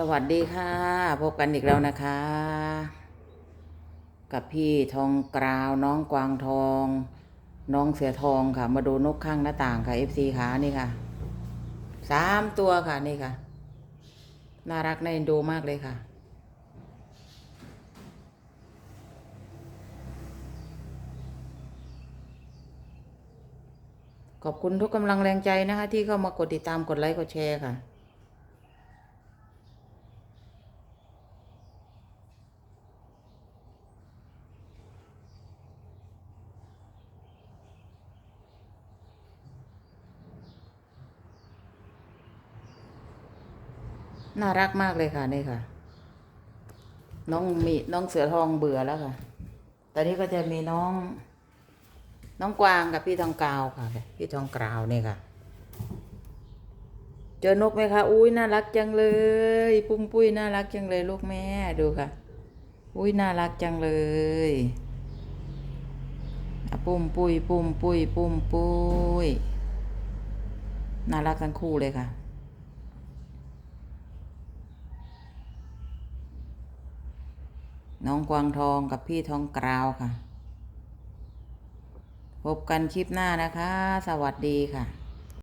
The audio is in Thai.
สวัสดีค่ะ พบกันอีกแล้วนะคะ กับพี่ทองกราวน้องกวางทอง น้องเสือทองค่ะ มาดูนกข้างหน้าต่างค่ะ FC ขานี่ค่ะสามตัวค่ะนี่ค่ะ น่ารักน่าเอ็นดูมากเลยค่ะ ขอบคุณทุกกำลังแรงใจนะคะ ที่เข้ามากดติดตามกดไลค์กดแชร์ค่ะ น่ารักมากเลยค่ะนี่ค่ะ น้องมีน้องเสือทองเบื่อแล้วค่ะ ตอนนี้ก็จะมีน้อง น้องกวางกับพี่ทองกาวค่ะ พี่ทองกราวนี่ค่ะ เจอนกไหมคะอุ้ยน่ารักจังเลย ปุ้มปุ้ยน่ารักจังเลยลูกแม่ดูค่ะ อุ้ยน่ารักจังเลยปุ้มปุ้ยปุ้มปุ้ยปุ้มปุ้ยน่ารักทั้งคู่เลยค่ะ น้องกวางทองกับพี่ทองกราวค่ะ พบกันคลิปหน้านะคะ สวัสดีค่ะ